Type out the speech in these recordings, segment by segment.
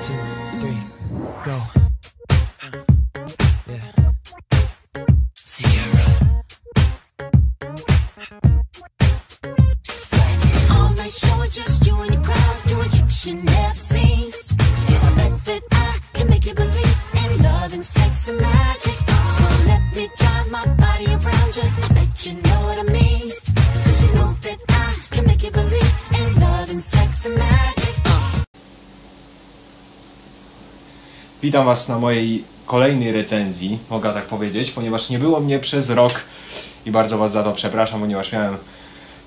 two, three, go. Witam Was na mojej kolejnej recenzji, mogę tak powiedzieć, ponieważ nie było mnie przez rok i bardzo Was za to przepraszam, ponieważ miałem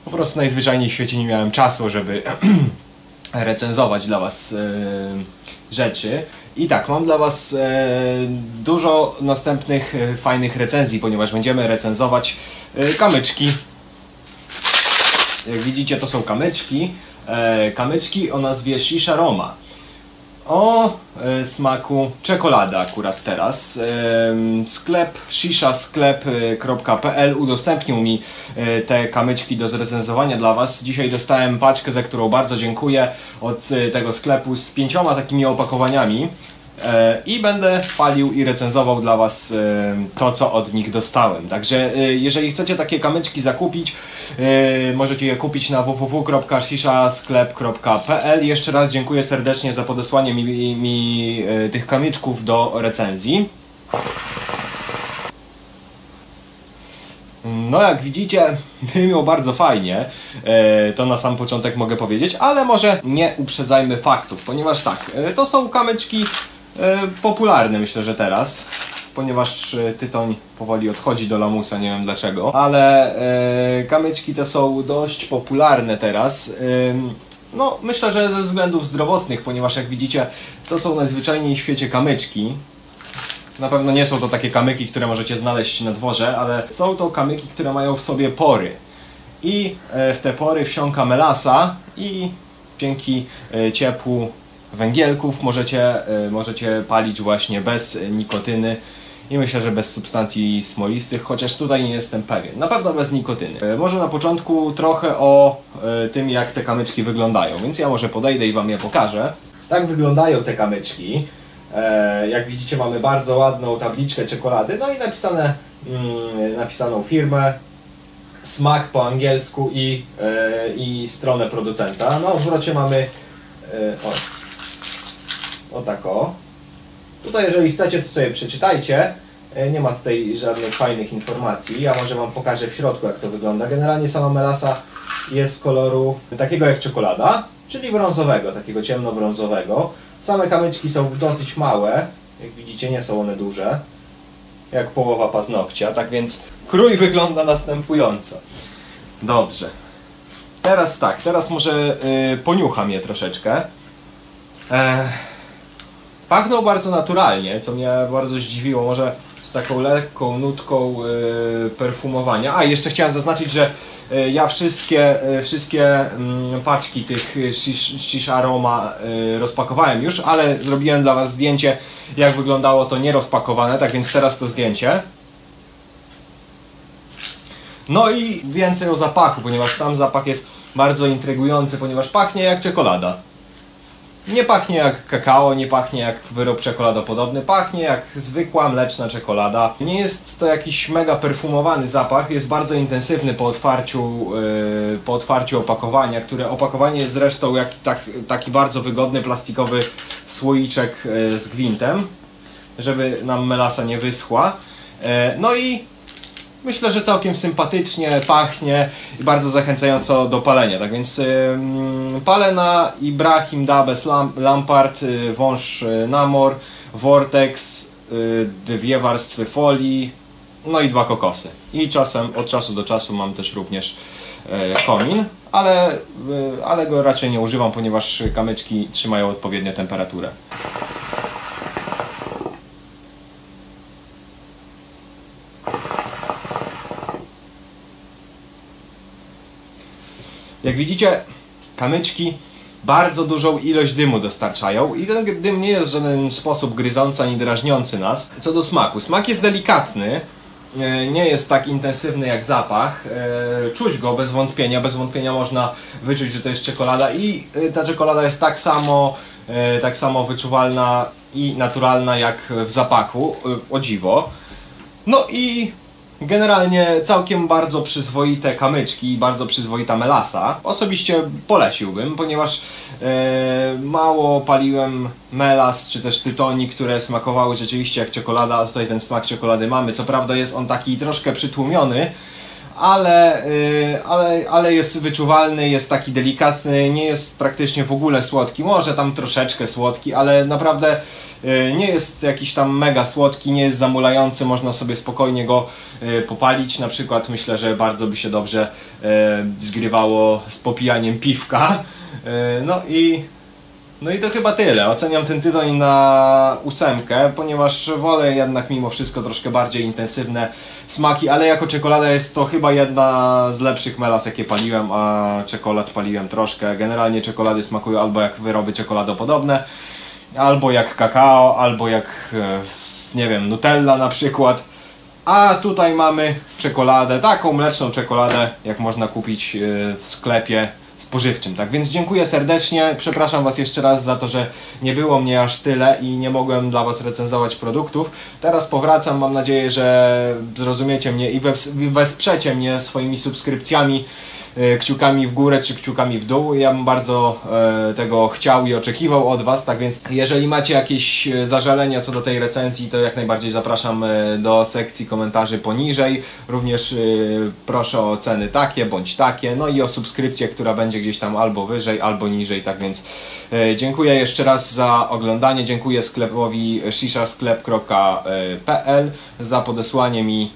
po prostu najzwyczajniej w świecie nie miałem czasu, żeby recenzować dla Was e, rzeczy. I tak, mam dla Was e, dużo następnych e, fajnych recenzji, ponieważ będziemy recenzować e, kamyczki. Jak widzicie, to są kamyczki. E, kamyczki o nazwie Shisha Roma o e, smaku czekolada akurat teraz. Em, Sklep shishasklep.pl udostępnił mi e, te kamyczki do zrecenzowania dla Was. Dzisiaj dostałem paczkę, za którą bardzo dziękuję od e, tego sklepu z pięcioma takimi opakowaniami. E, I będę palił i recenzował dla Was e, to, co od nich dostałem. Także e, jeżeli chcecie takie kamyczki zakupić, możecie je kupić na www.shishasklep.pl. Jeszcze raz dziękuję serdecznie za podesłanie mi, mi tych kamyczków do recenzji. No jak widzicie, było bardzo fajnie, to na sam początek mogę powiedzieć, ale może nie uprzedzajmy faktów, ponieważ tak, to są kamyczki e, popularne myślę, że teraz, ponieważ e, tytoń powoli odchodzi do lamusa, nie wiem dlaczego, ale e, kamyczki te są dość popularne teraz. No, myślę, że ze względów zdrowotnych, ponieważ jak widzicie, to są najzwyczajniej w świecie kamyczki. Na pewno nie są to takie kamyki, które możecie znaleźć na dworze, ale są to kamyki, które mają w sobie pory. I w te pory wsiąka melasa i dzięki ciepłu węgielków możecie, e, możecie palić właśnie bez nikotyny i myślę, że bez substancji smolistych, chociaż tutaj nie jestem pewien. Na pewno bez nikotyny. E, Może na początku trochę o e, tym, jak te kamyczki wyglądają, więc ja może podejdę i Wam je pokażę. Tak wyglądają te kamyczki. Jak widzicie mamy bardzo ładną tabliczkę czekolady, no i napisane, mm, napisaną firmę, smak po angielsku i, i stronę producenta. No w zwrocie mamy o, o tak o. Tutaj jeżeli chcecie to sobie przeczytajcie. E, Nie ma tutaj żadnych fajnych informacji. Ja może Wam pokażę w środku jak to wygląda. Generalnie sama melasa jest koloru takiego jak czekolada, czyli brązowego, takiego ciemnobrązowego. Same kamyczki są dosyć małe, jak widzicie nie są one duże, jak połowa paznokcia, tak więc krój wygląda następująco. Dobrze. Teraz tak, teraz może y, poniucham je troszeczkę. Ech, pachną bardzo naturalnie, co mnie bardzo zdziwiło, może z taką lekką nutką y, perfumowania. A, jeszcze chciałem zaznaczyć, że y, ja wszystkie, y, wszystkie mm, paczki tych shish, shish aroma rozpakowałem już, ale zrobiłem dla Was zdjęcie, jak wyglądało to nierozpakowane, tak więc teraz to zdjęcie. No i więcej o zapachu, ponieważ sam zapach jest bardzo intrygujący, ponieważ pachnie jak czekolada. Nie pachnie jak kakao, nie pachnie jak wyrób czekoladopodobny, pachnie jak zwykła mleczna czekolada. Nie jest to jakiś mega perfumowany zapach, jest bardzo intensywny po otwarciu, yy, po otwarciu opakowania, które opakowanie jest zresztą jak, tak, taki bardzo wygodny plastikowy słoiczek yy, z gwintem, żeby nam melasa nie wyschła. Yy, no i Myślę, że całkiem sympatycznie pachnie i bardzo zachęcająco do palenia. Tak więc ym, palę na Ibrahim Dabes Lam Lampard, y, wąż y, Namor, Vortex, y, dwie warstwy folii, no i dwa kokosy. I czasem, od czasu do czasu mam też również y, komin, ale, ale go raczej nie używam, ponieważ kamyczki trzymają odpowiednią temperaturę. Jak widzicie, kamyczki bardzo dużą ilość dymu dostarczają i ten dym nie jest w żaden sposób gryzący ani drażniący nas. Co do smaku, smak jest delikatny, e, nie jest tak intensywny jak zapach. E, Czuć go bez wątpienia, bez wątpienia można wyczuć, że to jest czekolada i e, ta czekolada jest tak samo, tak samo wyczuwalna i naturalna jak w zapachu, o dziwo. No i generalnie całkiem bardzo przyzwoite kamyczki i bardzo przyzwoita melasa. Osobiście poleciłbym, ponieważ e, mało paliłem melas czy też tytoni, które smakowały rzeczywiście jak czekolada, a tutaj ten smak czekolady mamy. Co prawda jest on taki troszkę przytłumiony, ale, y, ale, ale jest wyczuwalny, jest taki delikatny, nie jest praktycznie w ogóle słodki. Może tam troszeczkę słodki, ale naprawdę y, nie jest jakiś tam mega słodki, nie jest zamulający, można sobie spokojnie go y, popalić. Na przykład myślę, że bardzo by się dobrze zgrywało z popijaniem piwka. No i no i to chyba tyle. Oceniam ten tytoń na ósemkę, ponieważ wolę jednak mimo wszystko troszkę bardziej intensywne smaki, ale jako czekolada jest to chyba jedna z lepszych melas, jakie paliłem, a czekolad paliłem troszkę. Generalnie czekolady smakują albo jak wyroby czekoladopodobne, albo jak kakao, albo jak, e, nie wiem, Nutella na przykład. A tutaj mamy czekoladę, taką mleczną czekoladę, jak można kupić e, w sklepie spożywczym. Tak więc dziękuję serdecznie. Przepraszam Was jeszcze raz za to, że nie było mnie aż tyle i nie mogłem dla Was recenzować produktów. Teraz powracam. Mam nadzieję, że zrozumiecie mnie i wes- i wesprzecie mnie swoimi subskrypcjami kciukami w górę czy kciukami w dół. Ja bym bardzo e, tego chciał i oczekiwał od Was, tak więc jeżeli macie jakieś e, zażalenia co do tej recenzji, to jak najbardziej zapraszam e, do sekcji komentarzy poniżej. Również e, proszę o oceny takie bądź takie, no i o subskrypcję, która będzie gdzieś tam albo wyżej, albo niżej, tak więc e, dziękuję jeszcze raz za oglądanie, dziękuję sklepowi shishasklep.pl za podesłanie mi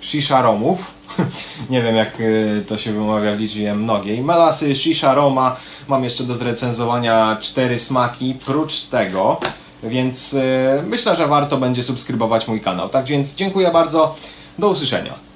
shisha romów. Nie wiem jak y, to się wymawia w liczbie mnogiej. Melasy, shisha, roma. Mam jeszcze do zrecenzowania cztery smaki prócz tego. Więc y, myślę, że warto będzie subskrybować mój kanał. Tak więc dziękuję bardzo. Do usłyszenia.